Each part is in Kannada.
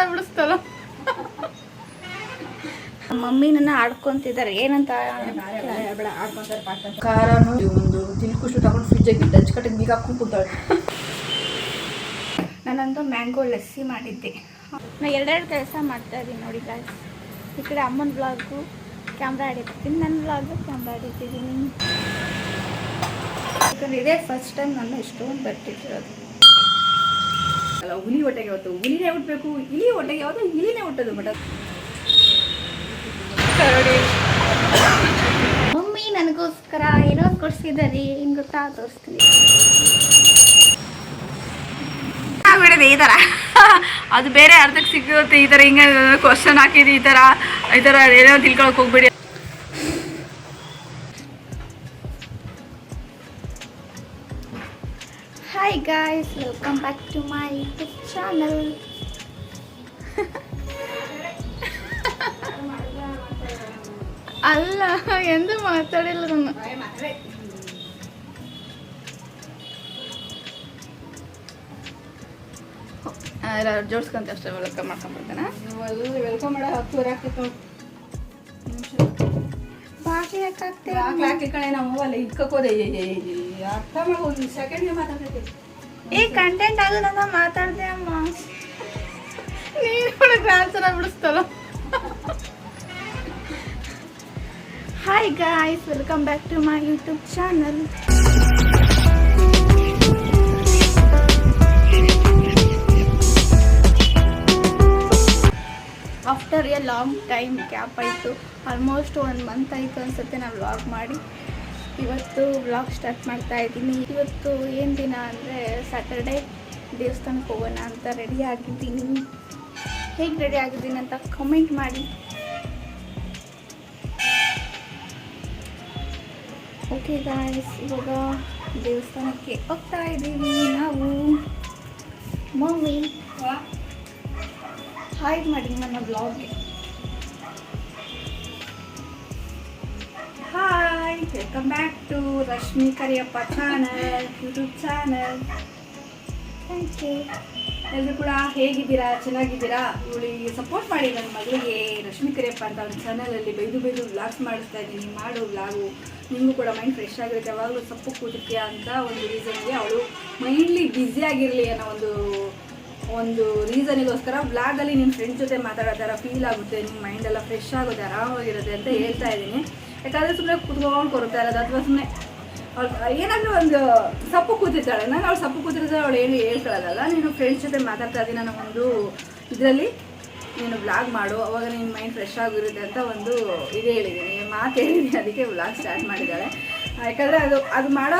ಟ್ರಾನ್ಸ್ಫರ್ ಆಗ್ಬಿಡಿಸ್ತಲ್ಲ ಮಮ್ಮಿ ನನ್ನ ಆಡ್ಕೊಂತಿದ್ದಾರೆ. ಏನಂತ? ಖಾರನು ಒಂದು ತಿಲ್ಕುಷ್ಟು ತಗೊಂಡು ಫ್ರಿಜ್ಜಾಗಿ ಡಚ್ ಕಟ್ಟಿಗೆ ಬೀಗ ಹಾಕೊಂಡು ಕೂತಾಳೆ. ನಾನಂತೂ ಮ್ಯಾಂಗೋ ಲಸ್ಸಿ ಮಾಡಿದ್ದೆ. ನಾ ಎರಡೆರಡು ಕೆಲಸ ಮಾಡ್ತಾ ಇದ್ದೀನಿ ನೋಡಿ ಗಾಯ್ಸ್ ಈ ಕಡೆ ಅಮ್ಮನ ಬ್ಲಾಗು ಕ್ಯಾಮ್ರಾ ಹಿಡಿತಿದ್ದೀನಿ ನನ್ನ ಬ್ಲಾಗು ಕ್ಯಾಮ್ರಾ ಹಿಡಿತಿದ್ದೀನಿ ಯಾಕಂದ್ರೆ ಇದೇ ಫಸ್ಟ್ ಟೈಮ್ ನಾನು ಇಷ್ಟೊಂದು ಬರ್ತಿಟ್ಟಿರೋದು ಅಲ್ಲ ಹುಲಿ ಹೊಟ್ಟೆಗೆ ಹೊತ್ತು ಹುಲಿನೇ ಹುಟ್ಟಬೇಕು ಇಲಿ ಹೊಟ್ಟೆಗೆ ಯಾವತ್ತು? ಇಲಿನೇ ಹುಟ್ಟೋದು ಬಟ್ ಮಮ್ಮಿ ನನಗೋಸ್ಕರ ಏನೋ ಕೊಡ್ಸಿದ್ದಾರೆ ಏನು ಗೊತ್ತಾ ತೋರಿಸ್ತೀನಿ. ಬಿಡದೆ ಈ ಥರ ಅದು ಬೇರೆ ಅರ್ಧಕ್ಕೆ ಸಿಗುತ್ತೆ ಈ ಥರ ಹಿಂಗೆ ಕ್ವಶನ್ ಹಾಕಿದ್ದು ಈ ಥರ ಈ ಥರ ಏನೋ ತಿಳ್ಕೊಳಕ್ ಹೋಗ್ಬೇಡಿ hi guys welcome back to my YouTube channel ಅಲ್ಲ ಎಂದು ಮಾತಾಡಿಲ್ಲ ನಾನು ಜೋಡ್ಸ್ಕೊಂತ ಅಷ್ಟೇ ವೆಲ್ಕಮ್ ಮಾಡ್ಕೊಂಡ್ಬರ್ತೇನೆ ವೆಲ್ಕಮ್ ಮಾಡೋ ಹತ್ತುವರೆ ಆಗ್ತಿತ್ತು ಬಾಕಿ ಯಾಕಾಗ್ತೇ ಹಾಕಿ ಕಣೆ ನಾವು ಅಲ್ಲ ಇಟ್ಕೋದೆ ಅರ್ಥ ಮಾಡೋ ಒಂದು ಸೆಕೆಂಡ್ಗೆ ಮಾತಾಡ್ತೈತೆ ಈ ಕಂಟೆಂಟ್ ಆಗೋದಂತ ಮಾತಾಡ್ದೆ ಅಮ್ಮ. ನೀನು transfer ಆಗ್ಬಿಡಿಸ್ತಲ್ಲ hi guys welcome back to my YouTube channel after a long time gap ಆಯಿತು ಆಲ್ಮೋಸ್ಟ್ ಒಂದು ಮಂತ್ ಆಯಿತು ಅನ್ಸುತ್ತೆ ನಾನು ವ್ಲಾಗ್ ಮಾಡಿ. ಇವತ್ತು ವ್ಲಾಗ್ ಸ್ಟಾರ್ಟ್ ಮಾಡ್ತಾ ಇದ್ದೀನಿ. ಇವತ್ತು ಏನು ದಿನ ಅಂದರೆ ಸ್ಯಾಟರ್ಡೆ ದೇವಸ್ಥಾನಕ್ಕೆ ಹೋಗೋಣ ಅಂತ ರೆಡಿ ಆಗಿದ್ದೀನಿ. ಹೇಗೆ ರೆಡಿ ಆಗಿದ್ದೀನಿ ಅಂತ ಕಮೆಂಟ್ ಮಾಡಿ. ಓಕೆ ಗಾಯ್ಸ್ ಇವಾಗ ದೇವಸ್ಥಾನಕ್ಕೆ ಹೋಗ್ತಾ ಇದ್ದೀವಿ ನಾವು. ಮಮ್ಮಿ ಹಾಯ್ ಮಾಡಿ ನನ್ನ ಬ್ಲಾಗ್ಗೆ hi welcome back to Rashmi Kariyappa channel YouTube channel thank you ಎಲ್ಲರೂ ಕೂಡ ಹೇಗಿದ್ದೀರಾ? ಚೆನ್ನಾಗಿದ್ದೀರಾ? ಇವಳಿಗೆ ಸಪೋರ್ಟ್ ಮಾಡಿ ನನ್ನ ಮಗಳಿಗೆ ರಶ್ಮಿ ಕರಿಯಪ್ಪ ಅಂತ ಅವ್ರ ಚಾನಲಲ್ಲಿ ಬೈದು ಬೈದು ವ್ಲಾಗ್ಸ್ ಮಾಡಿಸ್ತಾ ಇದ್ದೀನಿ. ಮಾಡು ವ್ಲಾಗು ನಿಮಗೂ ಕೂಡ ಮೈಂಡ್ ಫ್ರೆಶ್ ಆಗಿರುತ್ತೆ. ಯಾವಾಗಲೂ ಸಪ್ಪು ಕೂತಿರ್ತೀಯ ಅಂತ ಒಂದು ರೀಸನ್ಗೆ ಅವಳು ಮೈಂಡ್ಲಿ ಬ್ಯುಸಿ ಆಗಿರಲಿ ಅನ್ನೋ ಒಂದು ಒಂದು ರೀಸನಿಗೋಸ್ಕರ ವ್ಲಾಗಲ್ಲಿ ನಿನ್ನ ಫ್ರೆಂಡ್ ಜೊತೆ ಮಾತಾಡೋ ಥರ ಫೀಲ್ ಆಗುತ್ತೆ ನಿಮ್ಮ ಮೈಂಡ್ ಎಲ್ಲ ಫ್ರೆಶ್ ಆಗುತ್ತೆ, ಆರಾಮಾಗಿರುತ್ತೆ ಅಂತ ಹೇಳ್ತಾ ಇದ್ದೀನಿ. ಯಾಕಂದರೆ ಸುಮ್ಮನೆ ಕುತ್ಕೊಂಡು ಕೊಡ್ತಾ ಇರೋದು, ಅಥವಾ ಸುಮ್ಮನೆ ಅವ್ಳು, ಏನಾದರೂ ಒಂದು ಸಪ್ಪು ಕೂತಿರ್ತಾಳೆ, ನಾನು ಅವ್ಳು ಸಪ್ಪು ಕೂತಿರ್ತಾಳೆ ಅವಳು ಏನು ಹೇಳ್ಕೊಳ್ಳೋದಲ್ಲ. ನೀನು ಫ್ರೆಂಡ್ಸ್ ಜೊತೆ ಮಾತಾಡ್ತಾ ಇದ್ದೀನಿ ನಾನು ಒಂದು ಇದರಲ್ಲಿ ನೀನು ಬ್ಲಾಗ್ ಮಾಡು, ಅವಾಗ ನಿನ್ನ ಮೈಂಡ್ ಫ್ರೆಶ್ ಆಗಿರುತ್ತೆ ಅಂತ ಒಂದು ಇದು ಹೇಳಿದ್ದೀನಿ. ಮಾತು ಹೇಳಿದ್ದೀನಿ, ಅದಕ್ಕೆ ಬ್ಲಾಗ್ ಸ್ಟಾರ್ಟ್ ಮಾಡಿದ್ದಾಳೆ ಯಾಕಂದರೆ ಅದು ಅದು ಮಾಡೋ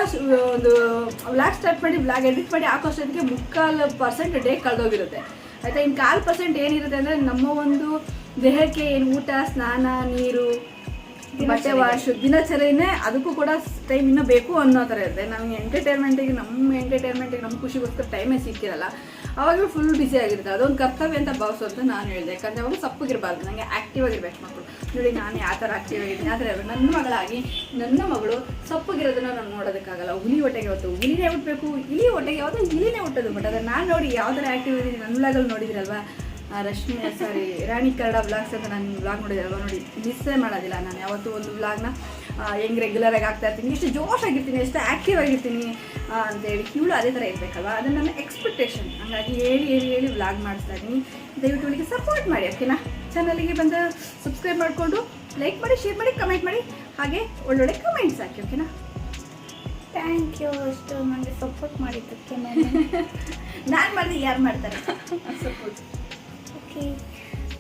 ಒಂದು ವ್ಲಾಗ್ ಸ್ಟಾರ್ಟ್ ಮಾಡಿ ವ್ಲಾಗ್ ಎಡಿಟ್ ಮಾಡಿ ಹಾಕೋಷ್ಟೊತ್ತಿಗೆ ಮುಕ್ಕಾಲು ಪರ್ಸೆಂಟ್ ಡೇ ಕಳೆದೋಗಿರುತ್ತೆ. ಆಯಿತಾ ಇನ್ನು ಕಾಲು ಪರ್ಸೆಂಟ್ ಏನಿರುತ್ತೆ ಅಂದರೆ ನಮ್ಮ ಒಂದು ದೇಹಕ್ಕೆ ಏನು ಊಟ, ಸ್ನಾನ, ನೀರು ಬಟ್ಟೆ ವಾಶ್ ದಿನಚರಿನೇ ಅದಕ್ಕೂ ಕೂಡ ಟೈಮ್ ಇನ್ನೂ ಬೇಕು ಅನ್ನೋ ಥರ ಇರುತ್ತೆ. ನಮಗೆ ಎಂಟರ್ಟೈನ್ಮೆಂಟಿಗೆ ನಮ್ಮ ಎಂಟರ್ಟೈನ್ಮೆಂಟಿಗೆ ನಮ್ಮ ಖುಷಿಗೋಸ್ಕರ ಟೈಮೇ ಸಿಕ್ಕಿರಲ್ಲ. ಅವಾಗ ಫುಲ್ ಬ್ಯುಸಿ ಆಗಿರುತ್ತೆ. ಅದೊಂದು ಕರ್ತವ್ಯ ಅಂತ ಭಾವಿಸು ಅಂತ ನಾನು ಹೇಳಿದೆ. ಯಾಕಂದರೆ ಅವಾಗ ಸಪ್ಪಗಿರಬಾರ್ದು. ನನಗೆ ಆ್ಯಕ್ಟಿವ್ ಆಗಿರ್ಬೇಕು ಮಕ್ಕಳು ನೋಡಿ, ನಾನು ಯಾವ ಥರ ಆ್ಯಕ್ಟಿವ್ ಆಗಿದ್ದೀನಿ ಆದರೆ ನನ್ನ ಮಗಳಾಗಿ, ನನ್ನ ಮಗಳು ಸಪ್ಪಗಿರೋದನ್ನ ನಾನು ನೋಡೋದಕ್ಕಾಗಲ್ಲ. ಹುಲಿ ಹೊಟ್ಟೆಗೆ ಯಾವತ್ತು ಹುಲಿನೇ ಹುಟ್ಟಬೇಕು. ಇಲಿ ಹೊಟ್ಟೆಗೆ ಹೋದ್ರೆ ಇಲಿನೇ ಹುಟ್ಟೋದು. ಬಟ್ ಅದನ್ನು ನಾನು ನೋಡಿ ಯಾವ ಥರ ಆ್ಯಕ್ಟಿವ್ ಇದ್ದೀನಿ ನನ್ನ ಬ್ಲಾಗಲ್ಲಿ ನೋಡಿದಿರಲ್ವಾ? ರಶ್ಮಿ ಸಾರಿ ರಾಣಿ ಕನ್ನಡ ಬ್ಲಾಗ್ಸ್ ಅಂತ ನಾನು ಬ್ಲಾಗ್ ನೋಡಿದ್ರಲ್ವ ನೋಡಿ ಮಿಸ್ಸೇ ಮಾಡೋದಿಲ್ಲ ನಾನು. ಯಾವತ್ತೂ ಒಂದು ಬ್ಲಾಗ್ನ ಹೆಂಗೆ ರೆಗ್ಯುಲರಾಗಿ ಆಗ್ತಾ ಇರ್ತೀನಿ ಎಷ್ಟು ಜೋಶ್ ಆಗಿರ್ತೀನಿ ಎಷ್ಟು ಆ್ಯಕ್ಟಿವ್ ಆಗಿರ್ತೀನಿ ಅಂತೇಳಿ ಇವಳು ಅದೇ ಥರ ಇರಬೇಕಲ್ವ? ಅದು ನನ್ನ ಎಕ್ಸ್ಪೆಕ್ಟೇಷನ್ ಹಾಗಾಗಿ ಹೇಳಿ ಹೇಳಿ ಹೇಳಿ ಬ್ಲಾಗ್ ಮಾಡಿಸ್ತಾ ಇದ್ದೀನಿ. ದಯವಿಟ್ಟು ಅವಳಿಗೆ ಸಪೋರ್ಟ್ ಮಾಡಿ ಓಕೆನಾ ಚಾನಲಿಗೆ ಬಂದು ಸಬ್ಸ್ಕ್ರೈಬ್ ಮಾಡಿಕೊಂಡು ಲೈಕ್ ಮಾಡಿ ಶೇರ್ ಮಾಡಿ ಕಮೆಂಟ್ ಮಾಡಿ ಹಾಗೆ ಒಳ್ಳೊಳ್ಳೆ ಕಮೆಂಟ್ಸ್ ಹಾಕಿ ಓಕೆನಾ ಥ್ಯಾಂಕ್ ಯು ಅಷ್ಟು ನನಗೆ ಸಪೋರ್ಟ್ ಮಾಡಿದ್ದಕ್ಕೆ ನಾನು. ಮಾಡಿದೆ ಯಾರು ಮಾಡ್ತಾರೆ? Support okay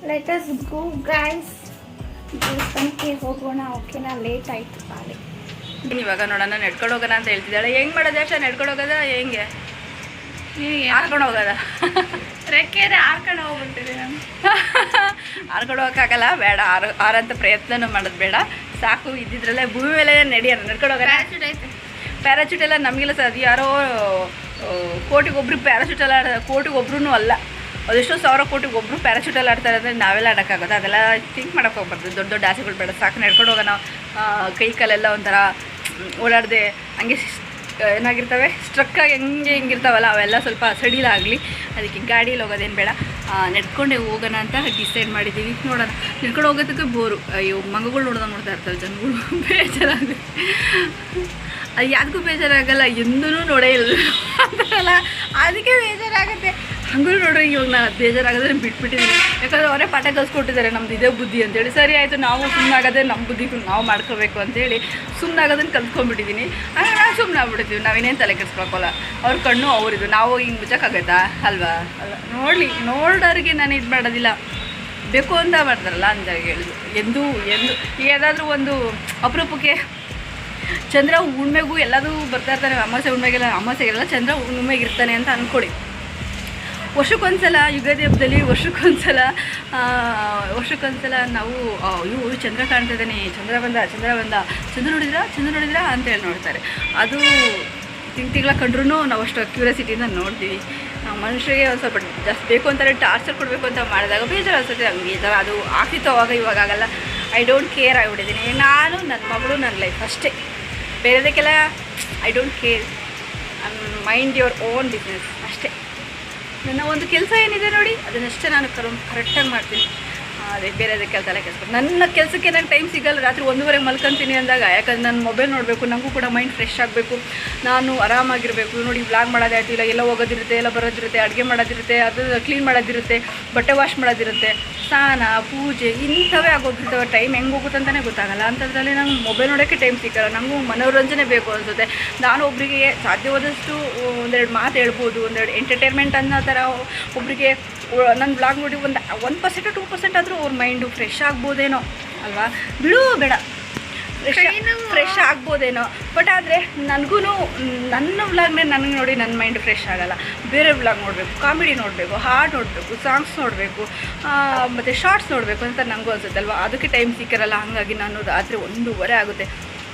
let us go guys ದೇವಸ್ಥಾನಕ್ಕೆ ಹೋಗೋಣ. ಓಕೆನಾ ಲೇಟ್ ಆಯಿತು ಬಾಳೆ. ಇವಾಗ ನೋಡೋಣ ನಡ್ಕೊಂಡು ಹೋಗೋಣ ಅಂತ ಹೇಳ್ತಿದ್ದಾಳೆ. ಹೆಂಗೆ ಮಾಡೋದು ಅಷ್ಟ ನಡ್ಕೊಂಡು ಹೋಗೋದ? ಹೆಂಗೆ? ಹಾರ್ಕೊಂಡು ಹೋಗೋದ? ರೆಕ್ಕೆರೆ ಹಾರ್ಕೊಂಡು ಹೋಗ್ಬಿಟ್ಟಿದೆ ನಾನು. ಹಾರ್ಕೊಂಡು ಹೋಗೋಕ್ಕಾಗಲ್ಲ ಬೇಡ. ಆರು ಆರಂತ ಪ್ರಯತ್ನನೂ ಮಾಡೋದು ಬೇಡ. ಸಾಕು ಇದ್ದಿದ್ರಲ್ಲೇ ಭೂಮಿ ಮೇಲೆ ನಡೆಯೋಣ ನಡ್ಕೊಂಡು ಹೋಗೋಣ. ಪ್ಯಾರಾಚೂಟ್ ಐತೆ. ಪ್ಯಾರಾಚೂಟ್ ಎಲ್ಲ ನಮಗೆಲ್ಲ ಸರ್ ಅದು ಯಾರೋ ಕೋಟಿಗೊಬ್ರು ಪ್ಯಾರಾಚೂಟ್ ಎಲ್ಲ ಕೋಟಿಗೊಬ್ರು ಅಲ್ಲ. ಅದೆಷ್ಟೋ ಸಾವಿರ ಕೋಟಿ ಒಬ್ಬರು ಪ್ಯಾರಾಶೂಟಲ್ಲಿ ಆಡ್ತಾರೆ ಅಂದರೆ ನಾವೆಲ್ಲ ಆಡೋಕ್ಕಾಗೋದು. ಅದೆಲ್ಲ ಥಿಂಕ್ ಮಾಡೋಕೆ ಹೋಗ್ಬಾರ್ದು. ದೊಡ್ಡ ದೊಡ್ಡ ಆಸೆಗಳು ಬೇಡ. ಸಾಕು, ನಡ್ಕೊಂಡು ಹೋಗೋಣ. ಕೈ ಕಾಲೆಲ್ಲ ಒಂಥರ ಓಡಾಡದೆ ಹಂಗೆ ಏನಾಗಿರ್ತವೆ? ಸ್ಟ್ರಕ್ಕಾಗಿ ಹೆಂಗೆ ಹೆಂಗಿರ್ತಾವಲ್ಲ, ಅವೆಲ್ಲ ಸ್ವಲ್ಪ ಸಡಿಲಾಗಲಿ ಅದಕ್ಕೆ ಗಾಡಿಯಲ್ಲಿ ಹೋಗೋದೇನು ಬೇಡ. ನಡ್ಕೊಂಡೇ ಹೋಗೋಣ ಅಂತ ಡಿಸೈಡ್ ಮಾಡಿದ್ದೀವಿ ನೋಡೋಣ. ನಡ್ಕೊಂಡು ಹೋಗೋದಕ್ಕೆ ಬೋರು. ಅಯ್ಯೋ, ಮಂಗಗಳು ನೋಡ್ದಂಗೆ ನೋಡ್ತಾ ಇರ್ತಾವೆ ಜನಗಳು. ಬೇಜಾರಾಗುತ್ತೆ. ಅದು ಯಾರಿಗೂ ಬೇಜಾರಾಗಲ್ಲ. ಎಂದೂ ನೋಡೇ ಇಲ್ಲ. ಅದಕ್ಕೆ ಬೇಜಾರಾಗುತ್ತೆ. ಹಂಗೂ ನೋಡ್ರಿ, ಇವಾಗ ನಾನು ಅದು ಬೇಜಾರಾಗೋದ್ರೆ ಬಿಟ್ಬಿಟ್ಟಿದ್ದೀನಿ ಯಾಕಂದ್ರೆ ಅವರೇ ಪಾಠ ಕಲ್ಸ್ಕೊಟ್ಟಿದ್ದಾರೆ ನಮ್ದು ಇದೇ ಬುದ್ಧಿ ಅಂತೇಳಿ. ಸರಿ ಆಯಿತು, ನಾವು ಸುಮ್ಮನಾಗೋದೇ ನಮ್ಮ ಬುದ್ಧಿಗೂ ನಾವು ಮಾಡ್ಕೋಬೇಕು ಅಂತೇಳಿ ಸುಮ್ಮನಾಗೋದನ್ನು ಕಲ್ತ್ಕೊಂಡ್ಬಿಟ್ಟಿದ್ದೀನಿ ಆದರೆ ನಾವು ಸುಮ್ಮನೆ ಆಗ್ಬಿಡ್ತೀವಿ ನಾವೇನೇನು ತಲೆ ಕೆಡ್ಸ್ಕೊಳಕ್ಕಲ್ಲ. ಅವ್ರ ಕಣ್ಣು, ಅವ್ರಿದು. ನಾವು ಹಿಂಗೆ ಮುಚ್ಚಕ್ಕಾಗತ್ತಾ ಅಲ್ವಾ? ಅಲ್ಲ, ನೋಡಲಿ, ನೋಡೋರಿಗೆ ನಾನು ಇದು ಮಾಡೋದಿಲ್ಲ. ಬೇಕು ಅಂತ ಮಾಡ್ತಾರಲ್ಲ ಅಂದಾಗ ಹೇಳಿದ್ರು ಎಂದು ಎಂದು, ಏನಾದರೂ ಒಂದು ಅಪರೂಪಕ್ಕೆ. ಚಂದ್ರ ಉಣ್ಮೆಗೂ ಎಲ್ಲದೂ ಬರ್ತಾ ಇರ್ತಾನೆ ಅಮಾಸೆ ಹುಣ್ಮೆಗೆಲ್ಲ ಅಮಾಸೆಗೆಲ್ಲ ಚಂದ್ರ ಹುಣ್ಮೆಗೆ ಇರ್ತಾನೆ ಅಂತ ಅಂದ್ಕೊಳ್ಳಿ ವರ್ಷಕ್ಕೊಂದ್ಸಲ ಯುಗಾದಿ ಹಬ್ಬದಲ್ಲಿ ವರ್ಷಕ್ಕೊಂದ್ಸಲ ವರ್ಷಕ್ಕೊಂದ್ಸಲ ನಾವು ಇವು ಚಂದ್ರ ಕಾಣ್ತಾ ಇದ್ದಾನೆ ಚಂದ್ರ ಬಂದ ಚಂದ್ರ ಬಂದ ಚಂದ್ರ ನೋಡಿದ್ರಾ ಚಂದ್ರ ನೋಡಿದ್ರಾ ಅಂತೇಳಿ ನೋಡ್ತಾರೆ. ಅದು ತಿಂಗ್ ತಿಂಗಳ ಕಂಡ್ರೂ ನಾವು ಅಷ್ಟು ಕ್ಯೂರಿಯಾಸಿಟಿಯಿಂದ ನೋಡ್ತೀವಿ. ಮನುಷ್ಯರಿಗೆ ಒಂದು ಸ್ವಲ್ಪ ಜಾಸ್ತಿ ಬೇಕು ಅಂತಾರೆ ಟಾರ್ಚರ್ ಕೊಡಬೇಕು ಅಂತ ಮಾಡಿದಾಗ ಬೇಜಾರು ಅನ್ಸುತ್ತೆ ಥರ ಅದು ಆಗ್ತಿತ್ತು ಅವಾಗ ಇವಾಗ ಆಗಲ್ಲ. ಐ ಡೋಂಟ್ ಕೇರ್ ಆಗಿಬಿಟ್ಟಿದ್ದೀನಿ. ನಾನು ನನ್ನ ಮಗಳು ನನ್ನ ಲೈಫ್ ಅಷ್ಟೇ. ಬೇರೆದಕ್ಕೆಲ್ಲ I don't care mind your own business ನನ್ನ ಒಂದು ಕೆಲಸ ಏನಿದೆ ನೋಡಿ ಅದನ್ನಷ್ಟೇ ನಾನು ಕರು ಕರೆಕ್ಟಾಗಿ ಮಾಡ್ತೀನಿ. ಅದೇ ಕೆಲಸ ಎಲ್ಲ ಕೆಲಸ ನನ್ನ ಕೆಲಸಕ್ಕೆ ನನಗೆ ಟೈಮ್ ಸಿಗಲ್ಲ, ರಾತ್ರಿ ಒಂದೂವರೆಗೆ ಮಲ್ಕೊಂತೀನಿ ಅಂದಾಗ. ಯಾಕಂದ್ರೆ ನಾನು ಮೊಬೈಲ್ ನೋಡಬೇಕು ನನಗೂ ಕೂಡ ಮೈಂಡ್ ಫ್ರೆಶ್ ಆಗಬೇಕು. ನಾನು ಆರಾಮಾಗಿರಬೇಕು. ನೋಡಿ ವ್ಲಾಗ್ ಮಾಡೋದಾಯ್ತು ಇಲ್ಲ, ಎಲ್ಲ ಹೋಗೋದಿರುತ್ತೆ, ಎಲ್ಲ ಬರೋದಿರುತ್ತೆ, ಅಡುಗೆ ಮಾಡೋದಿರುತ್ತೆ, ಅದು ಕ್ಲೀನ್ ಮಾಡೋದಿರುತ್ತೆ, ಬಟ್ಟೆ ವಾಶ್ ಮಾಡೋದಿರುತ್ತೆ. ಸ್ನಾನ, ಪೂಜೆ, ಇಂಥವೇ ಆಗೋಗಿರ್ತವೆ ಟೈಮ್ ಹೆಂಗೆ ಹೋಗುತ್ತೆ ಅಂತಲೇ ಗೊತ್ತಾಗಲ್ಲ. ಅಂಥದ್ರಲ್ಲಿ ನಂಗೆ ಮೊಬೈಲ್ ನೋಡೋಕ್ಕೆ ಟೈಮ್ ಸಿಕ್ಕಲ್ಲ ನನಗೂ ಮನೋರಂಜನೆ ಬೇಕು ಅನಿಸುತ್ತೆ. ನಾನು ಒಬ್ಬರಿಗೆ ಸಾಧ್ಯವಾದಷ್ಟು ಒಂದೆರಡು ಮಾತು ಹೇಳ್ಬೋದು, ಒಂದೆರಡು ಎಂಟರ್ಟೈನ್ಮೆಂಟ್ ಅನ್ನೋ ಥರ ಒಬ್ಬರಿಗೆ ನನ್ನ ಬ್ಲಾಗ್ ನೋಡಿ ಒಂದು ಒನ್ ಪರ್ಸೆಂಟ್ ಟೂ ಪರ್ಸೆಂಟ್ ಆದರೂ ಅವ್ರ ಮೈಂಡು ಫ್ರೆಶ್ ಆಗ್ಬೋದೇನೋ ಅಲ್ವಾ? ಬಿಡು ಬೇಡ. Fresh fresh ಆಗ್ಬೋದೇನೋ. ಬಟ್ ಆದರೆ ನನಗೂ ನನ್ನ ವ್ಲಾಗ್ನೇ ನನಗೆ ನೋಡಿ ನನ್ನ ಮೈಂಡ್ ಫ್ರೆಶ್ ಆಗಲ್ಲ. ಬೇರೆ ವ್ಲಾಗ್ ನೋಡಬೇಕು ಕಾಮಿಡಿ ನೋಡಬೇಕು ಹಾಡು ನೋಡಬೇಕು ಸಾಂಗ್ಸ್ ನೋಡಬೇಕು ಮತ್ತು ಶಾರ್ಟ್ಸ್ ನೋಡಬೇಕು ಅಂತ ನನಗೂ ಅನ್ಸುತ್ತೆ ಅಲ್ವಾ ಅದಕ್ಕೆ ಟೈಮ್ ಸಿಕ್ಕಿರಲ್ಲ ಹಾಗಾಗಿ ನಾನು ರಾತ್ರಿ ಒಂದೂವರೆ ಆಗುತ್ತೆ.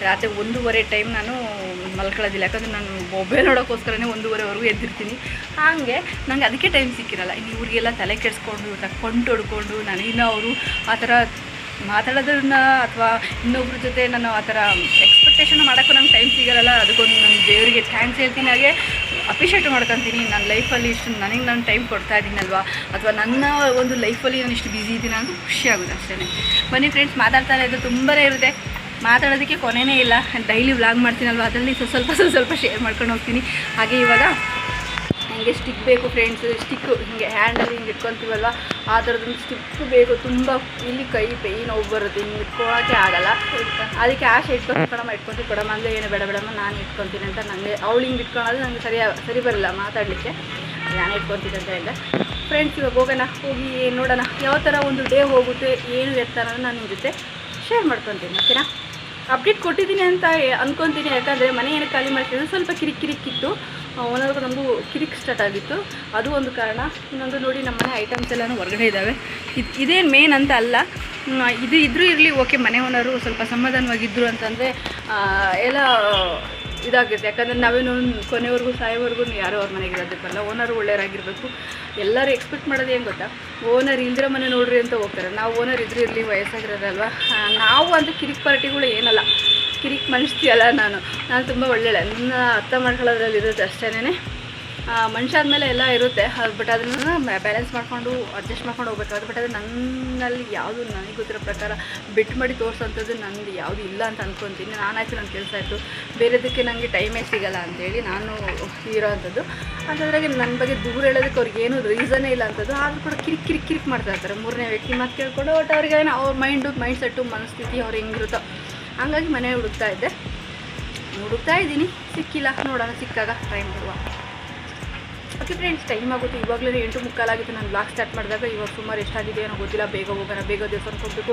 ರಾತ್ರಿ ಒಂದೂವರೆ ಟೈಮ್ ನಾನು ಮಲ್ಕೊಳ್ಳೋದಿಲ್ಲ. ಯಾಕಂದರೆ ನಾನು ಮೊಬೈಲ್ ನೋಡೋಕ್ಕೋಸ್ಕರನೇ ಒಂದೂವರೆವರೆಗೂ ಎದ್ದಿರ್ತೀನಿ. ಹಾಗೆ ನನಗೆ ಅದಕ್ಕೆ ಟೈಮ್ ಸಿಕ್ಕಿರಲ್ಲ. ಇನ್ನು ಇವ್ರಿಗೆಲ್ಲ ತಲೆ ಕೆಡಿಸ್ಕೊಂಡು ಕೊಂಡು ಹೊಡ್ಕೊಂಡು ನನಗಿನ್ನ ಅವರು ಆ ಥರ ಮಾತಾಡೋದನ್ನ ಅಥವಾ ಇನ್ನೊಬ್ರ ಜೊತೆ ನಾನು ಆ ಥರ ಎಕ್ಸ್ಪೆಕ್ಟೇಷನ್ ಮಾಡೋಕ್ಕೂ ನಂಗೆ ಟೈಮ್ ಸಿಗಲ್ಲ. ಅದಕ್ಕೊಂದು ನನ್ನ ದೇವರಿಗೆ ಥ್ಯಾಂಕ್ಸ್ ಹೇಳ್ತೀನಿ. ಹಾಗೆ ಅಪ್ರಿಷಿಯೇಟ್ ಮಾಡ್ಕೊತೀನಿ. ನನ್ನ ಲೈಫಲ್ಲಿ ಇಷ್ಟು ನನಗೆ ನಾನು ಟೈಮ್ ಕೊಡ್ತಾ ಇದ್ದೀನಲ್ವಾ? ಅಥವಾ ನನ್ನ ಒಂದು ಲೈಫಲ್ಲಿ ನಾನು ಇಷ್ಟು ಬ್ಯುಸಿ ಇದ್ದೀನಿ ಅಂತ ಖುಷಿ ಆಗುತ್ತೆ ಅಷ್ಟೇ ಬನ್ನಿ ಫ್ರೆಂಡ್ಸ್ ಮಾತಾಡ್ತಾ ಇರೋದು ತುಂಬನೇ ಇರುತ್ತೆ. ಮಾತಾಡೋದಕ್ಕೆ ಕೊನೆಯೇ ಇಲ್ಲ. ಡೈಲಿ ವ್ಲಾಗ್ ಮಾಡ್ತೀನಲ್ವ? ಅದರಲ್ಲಿ ಸ್ವಲ್ಪ ಸ್ವಲ್ಪ ಸ್ವಲ್ಪ ಶೇರ್ ಮಾಡ್ಕೊಂಡು ಹೋಗ್ತೀನಿ. ಹಾಗೆ ಇವಾಗ ನನಗೆ ಸ್ಟಿಕ್ ಬೇಕು ಫ್ರೆಂಡ್ಸ್ ಸ್ಟಿಕ್ಕು ಹಿಂಗೆ ಹ್ಯಾಂಡಲ್ಲಿ ಹಿಂಗೆ ಇಟ್ಕೊತೀವಲ್ವ? ಆ ಥರದೊಂದು ಸ್ಟಿಕ್ ಬೇಕು. ತುಂಬ ಇಲ್ಲಿ ಕೈ ಪೇನ್ ಹೋಗಿ ಬರುತ್ತೆ. ಹಿಂಗೆ ಇಟ್ಕೊಳ್ಳೋಕ್ಕೆ ಆಗಲ್ಲ. ಅದಕ್ಕೆ ಆಶೆ ಇಟ್ಕೊಂಡು ಕೊಡಮ್ಮ ಇಟ್ಕೊತೀವಿ ಕೊಡಮ್ಮ. ಅಂದರೆ ಏನು ಬೇಡ ಬೇಡಮ್ಮ, ನಾನು ಇಟ್ಕೊತೀನಿ ಅಂತ ನನಗೆ ಅವಳು ಹಿಂಗೆ ಇಟ್ಕೊಳ್ಳೋದು ನನಗೆ ಸರಿಯ ಸರಿ ಬರಲ್ಲ ಮಾತಾಡಲಿಕ್ಕೆ. ನಾನು ಇಟ್ಕೊತೀನಿ ಅಂತ ಹೇಳಿದೆ. ಫ್ರೆಂಡ್ಸ್ ಇವಾಗ ಹೋಗೋಣ. ಹೋಗಿ ನೋಡೋಣ. ಯಾವ ಥರ ಒಂದು ಡೇ ಹೋಗುತ್ತೆ, ಏನು ಎತ್ತ ಅನ್ನೋದು ನಾನು ಇರುತ್ತೆ ಶೇರ್ ಮಾಡ್ಕೊತೀನಿ ಓಕೆನಾ ಅಪ್ಡೇಟ್ ಕೊಟ್ಟಿದ್ದೀನಿ ಅಂತ ಅಂದ್ಕೊತೀನಿ ಯಾಕಂದರೆ ಮನೆ ಏನು ಖಾಲಿ ಮಾಡ್ತಿದ್ದು ಸ್ವಲ್ಪ ಕಿರಿಕ್ ಕಿರಿಕಿತ್ತು ಓನರ್ಗೂ ನಮಗೂ ಕಿರಿಕ್ ಸ್ಟಾರ್ಟ್ ಆಗಿತ್ತು. ಅದು ಒಂದು ಕಾರಣ. ಇನ್ನೊಂದು ನೋಡಿ, ನಮ್ಮ ಮನೆ ಐಟಮ್ಸ್ ಎಲ್ಲನೂ ಹೊರಗಡೆ ಇದ್ದಾವೆ ಇದು ಇದೇನು ಮೇನ್ ಅಂತ ಅಲ್ಲ. ಇದು ಇದ್ರೂ ಇರಲಿ ಓಕೆ ಮನೆ ಓನರು ಸ್ವಲ್ಪ ಸಮಾಧಾನವಾಗಿದ್ದರು ಅಂತಂದರೆ ಎಲ್ಲ ಇದಾಗುತ್ತೆ. ಯಾಕಂದರೆ ನಾವೇನು ಕೊನೆವರೆಗೂ, ಸಾಯೋವರೆಗೂ ಯಾರೋ ಅವ್ರ ಮನೆಗೆ ಇರೋದಕ್ಕಲ್ಲ, ಓನರ್ ಒಳ್ಳೆಯರಾಗಿರಬೇಕು ಎಲ್ಲರೂ ಎಕ್ಸ್ಪೆಕ್ಟ್ ಮಾಡೋದು ಏನು ಗೊತ್ತಾ? ಓನರ್ ಇಲ್ದಿರೋ ಮನೆ ನೋಡ್ರಿ ಅಂತ ಹೋಗ್ತಾರೆ. ನಾವು ಓನರ್ ಇದ್ರೆ ಇರಲಿ, ವಯಸ್ಸಾಗಿರೋದಲ್ವ? ನಾವು ಅಂದರೆ ಕಿರಿಕ್ ಪಾರ್ಟಿಗಳು ಏನಲ್ಲ. ಕಿರಿಕ್ ಮನಸ್ತೀಯಲ್ಲ ನಾನು. ನಾನು ತುಂಬ ಒಳ್ಳೆಯ ನನ್ನ ಅರ್ಥ ಮಾಡ್ಕೊಳ್ಳೋದ್ರಲ್ಲಿ ಇರುತ್ತೆ ಅಷ್ಟೇನೆ ಮನುಷ್ಯ ಆದಮೇಲೆ ಎಲ್ಲ ಇರುತ್ತೆ. ಬಟ್ ಅದನ್ನು ಬ್ಯಾಲೆನ್ಸ್ ಮಾಡಿಕೊಂಡು ಅಡ್ಜಸ್ಟ್ ಮಾಡ್ಕೊಂಡು ಹೋಗ್ಬೇಕಾಗುತ್ತೆ ಬಟ್ ಅದು ನನ್ನಲ್ಲಿ ಯಾವುದು ನನಗೆ ಗೊತ್ತಿರೋ ಪ್ರಕಾರ ಬಿಟ್ಟು ಮಾಡಿ ತೋರಿಸೋಂಥದ್ದು ನಂದು ಯಾವುದು ಇಲ್ಲ ಅಂತ ಅಂದ್ಕೊತೀನಿ ನಾನಾಯ್ತು ನನ್ನ ಕೆಲಸ ಆಯಿತು ಬೇರೆದಕ್ಕೆ ನನಗೆ ಟೈಮೇ ಸಿಗಲ್ಲ ಅಂತೇಳಿ ನಾನು ಇರೋ ಅಂಥದ್ದು ಅಂತಂದ್ರಾಗೆ ನನ್ನ ಬಗ್ಗೆ ದೂರ ಹೇಳೋದಕ್ಕೆ ಅವ್ರಿಗೆ ಏನು ರೀಸನೇ ಇಲ್ಲ ಅಂಥದ್ದು. ಆದರೂ ಕೂಡ ಕಿರಿಕ್ ಕಿರಿಕ್ ಕಿರಿಕ್ ಮಾಡ್ತಾ ಇರ್ತಾರೆ. ಮೂರನೇ ವ್ಯಕ್ತಿ ಮಾತು ಕೇಳ್ಕೊಂಡು ಬಟ್ ಅವ್ರಿಗೆ ಏನೋ ಅವ್ರ ಮೈಂಡು ಮೈಂಡ್ ಸೆಟ್ಟು ಮನಸ್ಥಿತಿ ಅವ್ರು ಹೆಂಗಿರುತ್ತೋ. ಹಂಗಾಗಿ ಮನೆ ಹುಡುಕ್ತಾ ಇದ್ದೆ. ಹುಡುಕ್ತಾ ಇದ್ದೀನಿ. ಸಿಕ್ಕಿಲ್ಲ. ನೋಡೋಣ, ಸಿಕ್ಕಾಗ ಟ್ರೈ ಮಾಡುವ. ಓಕೆ ಫ್ರೆಂಡ್ಸ್ ಟೈಮ್ ಆಗುತ್ತೆ ಇವಾಗಲೇ ಎಂಟು ಮುಕ್ಕಾಲಾಗಿತ್ತು ನಾನು ಬ್ಲಾಗ್ ಸ್ಟಾರ್ಟ್ ಮಾಡಿದಾಗ ಇವಾಗ ಸುಮಾರು ಎಷ್ಟಾಗಿದೆ ಏನೋ ಗೊತ್ತಿಲ್ಲ. ಬೇಗ ಹೋಗೋಣ, ಬೇಗ ದೇವಸ್ಥಾನಕ್ಕೆ ಹೋಗಬೇಕು.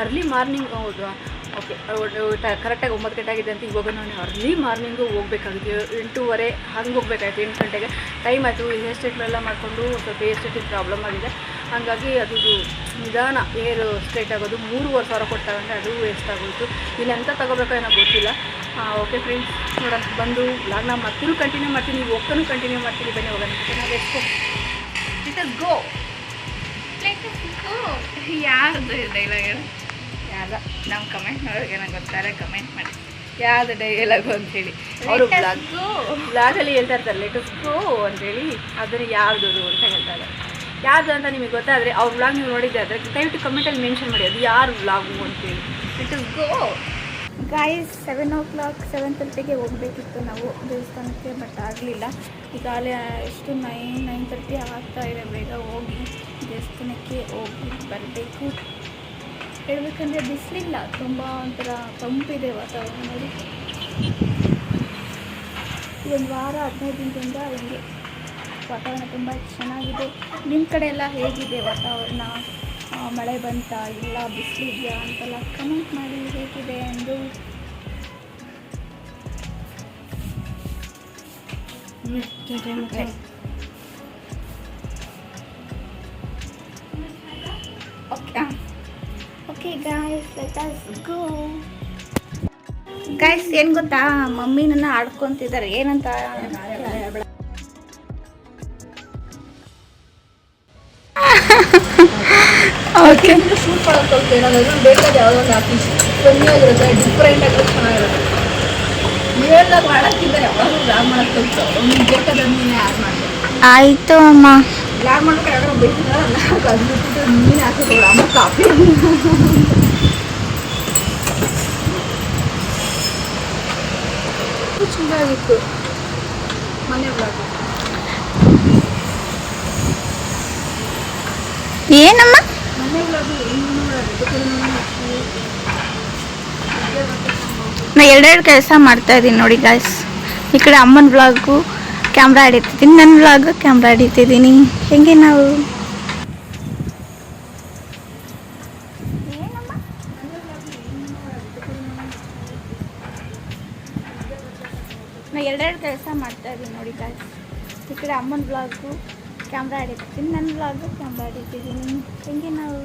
ಅರ್ಲಿ ಮಾರ್ನಿಂಗ್ ಹೌದು ಓಕೆ ಕರೆಕ್ಟಾಗಿ ಒಂಬತ್ತು ಗಂಟೆ ಆಗಿದೆ ಅಂತ ಇವಾಗ ನಾನು ಅರ್ಲಿ ಮಾರ್ನಿಂಗು ಹೋಗ್ಬೇಕಾಗಿತ್ತು. ಎಂಟೂವರೆ ಹಂಗೆ ಹೋಗ್ಬೇಕಾಯ್ತು, ಎಂಟು ಗಂಟೆಗೆ. ಟೈಮ್ ಆಯಿತು. ಹೇರ್ ಸ್ಟೇಟ್ನೆಲ್ಲ ಮಾಡಿಕೊಂಡು ಸ್ವಲ್ಪ ಹೇರ್ ಸ್ಟ್ರೇಟಿಂಗ್ ಪ್ರಾಬ್ಲಮ್ ಆಗಿದೆ. ಹಾಗಾಗಿ ಅದು ನಿಧಾನ ಏರ್ ಸ್ಟ್ರೈಟ್ ಆಗೋದು. ಮೂರುವರೆ ಸಾವಿರ ಕೊಟ್ಟಾಗಂದ್ರೆ ಅದು ವೇಸ್ಟ್ ಆಗೋಯಿತು. ಇನ್ನೆಂತ ತಗೋಬೇಕೋ ಏನೋ ಗೊತ್ತಿಲ್ಲ. ಓಕೆ ಫ್ರೆಂಡ್ಸ್ ನೋಡೋಣ ಬಂದು ಬ್ಲಾಗ್ನ ಮತ್ತೂ ಕಂಟಿನ್ಯೂ ಮಾಡ್ತೀನಿ ನೀವು ಒಕ್ಕನು ಕಂಟಿನ್ಯೂ ಮಾಡ್ತೀನಿ ಬನ್ನಿ ಹೋಗೋಣ. ಗೋ ಯಾರ್ದು ಡೈಲಾಗ್ ಯಾರ ನಮ್ಮ ಕಮೆಂಟ್ ಮಾಡೋರಿಗೆ ಏನೋ ಗೊತ್ತಾರೆ ಕಮೆಂಟ್ ಮಾಡಿ. ಯಾವ್ದು ಡೈಲಾಗು ಅಂತೇಳಿ ಅವರು ಬ್ಲಾಗು ಬ್ಲಾಗಲ್ಲಿ ಹೇಳ್ತಾ ಇರ್ತಾರೆ ಲೆಟಸ್ ಗೋ ಅಂತೇಳಿ ಅದನ್ನು ಯಾರ್ದು ಅಂತ ಹೇಳ್ತಾರೆ. ಯಾರು ಯಾರ್ದು ಅಂತ ನಿಮಗೆ ಗೊತ್ತಾದರೆ ಅವ್ರ ಬ್ಲಾಗ್ ನೀವು ನೋಡಿದ್ದೆ ಆದರೆ ದಯವಿಟ್ಟು ಕಮೆಂಟಲ್ಲಿ ಮೆನ್ಷನ್ ಮಾಡಿ ಅದು ಯಾರು ಬ್ಲಾಗು ಅಂತೇಳಿ let's go guys seven o'clock seven ತರ್ಟಿಗೆ ಹೋಗಬೇಕಿತ್ತು ನಾವು ದೇವಸ್ಥಾನಕ್ಕೆ ಬಟ್ ಆಗಲಿಲ್ಲ. ಈಗಾಗಲೇ ಎಷ್ಟು ನೈನ್ ನೈನ್ ತರ್ಟಿ ಆಗ್ತಾ ಇದೆ, ಬೇಗ ಹೋಗಿ ದೇವಸ್ಥಾನಕ್ಕೆ ಹೋಗಿ ಬರಬೇಕು. ಹೇಳ್ಬೇಕಂದ್ರೆ ಬಿಸಿಲಿಲ್ಲ, ತುಂಬ ಒಂಥರ ತಂಪಿದೆ ವಾತಾವರಣ ನೋಡಿ ಈ ಒಂದು ವಾರ, ಹದಿನೈದು ದಿನದಿಂದ ಹಿಂಗೆ. ವಾತಾವರಣ ತುಂಬ ಚೆನ್ನಾಗಿದೆ. ನಿಮ್ಮ ಕಡೆ ಎಲ್ಲ ಹೇಗಿದೆ ವಾತಾವರಣ? ಮಳೆ ಬಂತಾ ಇಲ್ಲ ಬಿಸಿಲಿದೆಯಾ ಅಂತೆಲ್ಲ ಕಮೆಂಟ್ ಮಾಡಿ ಹೇಗಿದೆ ಎಂದು. Okay okay guys let us go guys ಏನು ಗೊತ್ತಾ? ಮಮ್ಮಿ ನನ್ನ ಆಡ್ಕೊಂತಿದ್ದಾರೆ. ಏನಂತ? ಓಕೆ ಶೂಟ್ ಮಾಡೋದು ಕಲ್ತು ಏನಾದ್ರು ಬೇಕಾದ ಯಾವುದೋ ಒಂದು ಆಫೀಸ್ ಕಮ್ಮಿ ಆಗಿರುತ್ತೆ ಡಿಫ್ರೆಂಟ್ ಆಗಿರುತ್ತೆ ಚೆನ್ನಾಗಿರುತ್ತೆ ನೀವು ಹೇಳ್ದಾಗ ಮಾಡೋಕ್ಕಿಂತ ಯಾವಾಗಲೂ ಬ್ಲಾಗ್ ಮಾಡೋದು ಕಲ್ತು ಅವ್ನಿಗೆ ಬೇಕಾದ್ರೆ ನೀನೇ ಆ್ಯಡ್ ಮಾಡ್ಬೇಕು ಆಯಿತು ಅಮ್ಮ ಬ್ಲಾಗ್ ಮಾಡ್ಬೇಕಾದ್ರೆ ಯಾರೋ ಬೇಕಿಲ್ಲ ನಾಲ್ಕು ಅದು ಬಿಟ್ಟು ನೀನು ಹಾಕಿದ್ರು ಅಮ್ಮ ಕಾಫಿ ಚೆನ್ನಾಗಿತ್ತು ಮನೆ ಬ್ಲಾಗ್ ಏನಮ್ಮ ಮನೆ ಬ್ಲಾಗ್ ಏನು ನಾ ಎರಡೆರಡು ಕೆಲಸ ಮಾಡ್ತಾ ಇದ್ದೀನಿ ನೋಡಿ ಗಾಯ್ಸ್ ಈ ಕಡೆ ಅಮ್ಮನ ಬ್ಲಾಗು ಕ್ಯಾಮ್ರಾ ಹಿಡಿತಿದ್ದೀನಿ ನನ್ನ ಬ್ಲಾಗ್ ಕ್ಯಾಮ್ರಾ ಹಿಡಿತಿದ್ದೀನಿ. ಹೆಂಗೆ ನಾವು? ನಾ ಎರಡೆರಡು ಕೆಲಸ ಮಾಡ್ತಾ ಇದ್ದೀನಿ ನೋಡಿ ಗಾಯ್ಸ್ ಈ ಕಡೆ ಅಮ್ಮನ ವ್ಲಾಗು ಕ್ಯಾಮ್ರಾ ಹಿಡಿತೀನಿ ನನ್ನ ವ್ಲಾಗು ಕ್ಯಾಮ್ರಾ ಹಿಡಿತಿದ್ದೀನಿ ಹೆಂಗೆ ನಾವು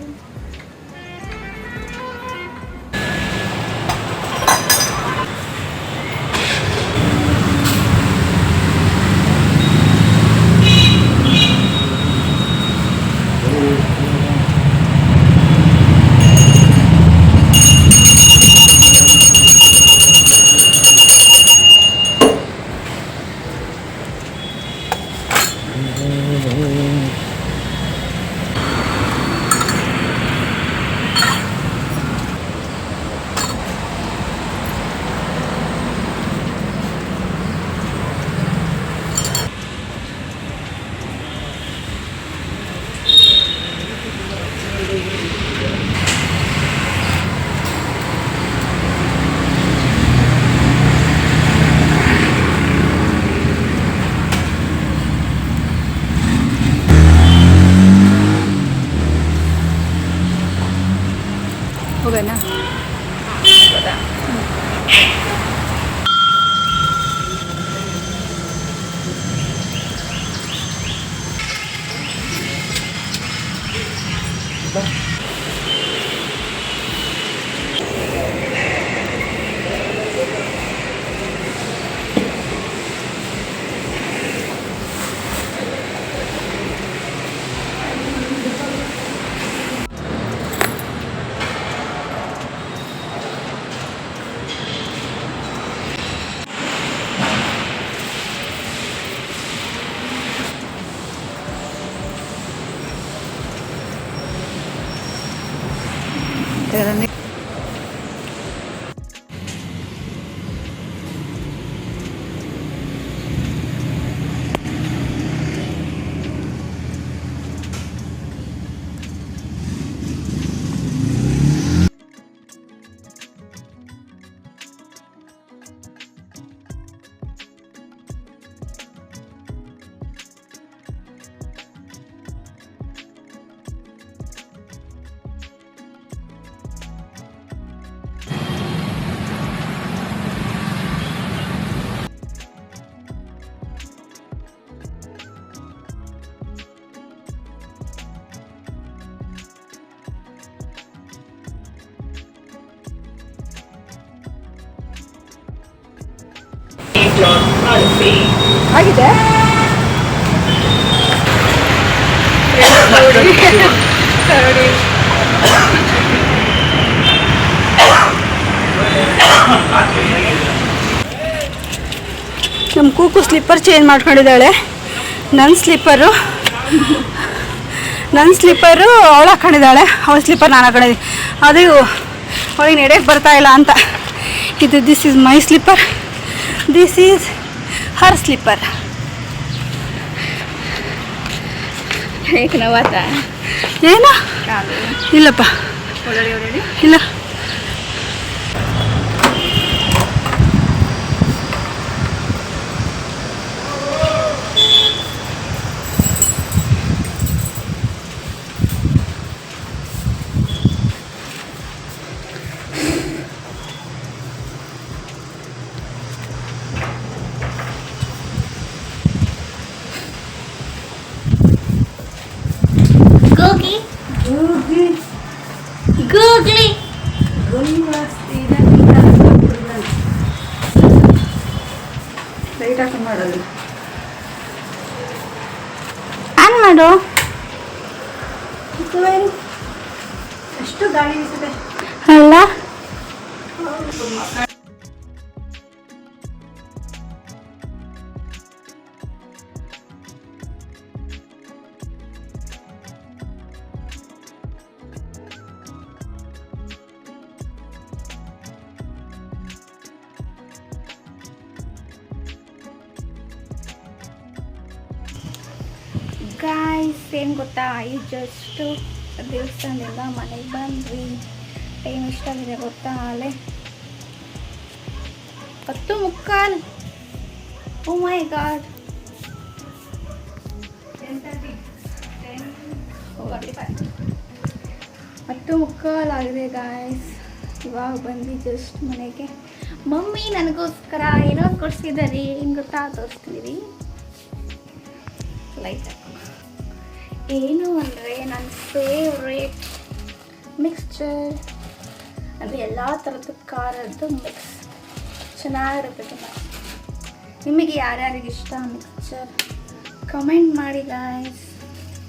ಆಗಿದೆ ಕರಡಿ ನಮ್ಮ ಕೂಕು ಸ್ಲಿಪ್ಪರ್ ಚೇಂಜ್ ಮಾಡ್ಕೊಂಡಿದ್ದಾಳೆ. ನನ್ನ ಸ್ಲಿಪ್ಪರು. ನನ್ನ ಸ್ಲಿಪ್ಪರು ಅವಳು ಹಾಕೊಂಡಿದ್ದಾಳೆ. ಅವಳ ಸ್ಲಿಪ್ಪರ್ ನಾನು ಹಾಕೊಂಡಿದ್ದೀನಿ. ಅದು ಅವಳಿಗೆ ನಡೆಯಕ್ಕೆ ಬರ್ತಾ ಇಲ್ಲ ಅಂತ. ಇದು this is my slipper this is her slipper. ಹೇಗೆ ನವಾತ. ಏನು? ಇಲ್ಲಪ್ಪ. ಇಲ್ಲ ಗೂಗಿ ಗೂಗ್ಲಿ ಲೈಟ್ ಹಾಕೊಂಡು ಮಾಡೋದು ಆನ್ ಮಾಡು ಎಷ್ಟು ಗಾಳಿ ಬೀಸುತ್ತೆ ಅಲ್ಲ ಗಾಯ್ಸ್ ಏನು ಗೊತ್ತಾ? ಈ ಜಸ್ಟು ದೇವಸ್ಥಾನದಿಂದ ಮನೆಗೆ ಬಂದ್ವಿ. ಟೈಮ್ ಎಷ್ಟಾಗಿದೆ ಗೊತ್ತಾ? ಅಲ್ಲೇ ಹತ್ತು ಮುಕ್ಕಾಲು ಓ ಮೈ ಗಾಡ್ ಹತ್ತು ಮುಕ್ಕಾಲ್ ಆಗಿದೆ ಗಾಯ್ಸ್ ಇವಾಗ ಬಂದು ಜಸ್ಟ್ ಮನೆಗೆ ಮಮ್ಮಿ ನನಗೋಸ್ಕರ ಏನೋ ಕೊಡ್ಸಿದ್ದಾರೆ ಏನು ಗೊತ್ತಾ ತೋರಿಸ್ತೀವಿ ಲೈಟ್ ಏನು ಅಂದರೆ ನನ್ನ ಫೇವ್ರೇಟ್ ಮಿಕ್ಸ್ಚರ್ ಅಂದರೆ ಎಲ್ಲ ಥರದ್ದು ಖಾರದ್ದು ಮಿಕ್ಸ್ ಚೆನ್ನಾಗಿರುತ್ತೆ ತುಂಬ. ನಿಮಗೆ ಯಾರ್ಯಾರಿಗೆ ಇಷ್ಟ ಮಿಕ್ಸ್ಚರ್ ಕಮೆಂಟ್ ಮಾಡಿ ಗಾಯ್ಸ್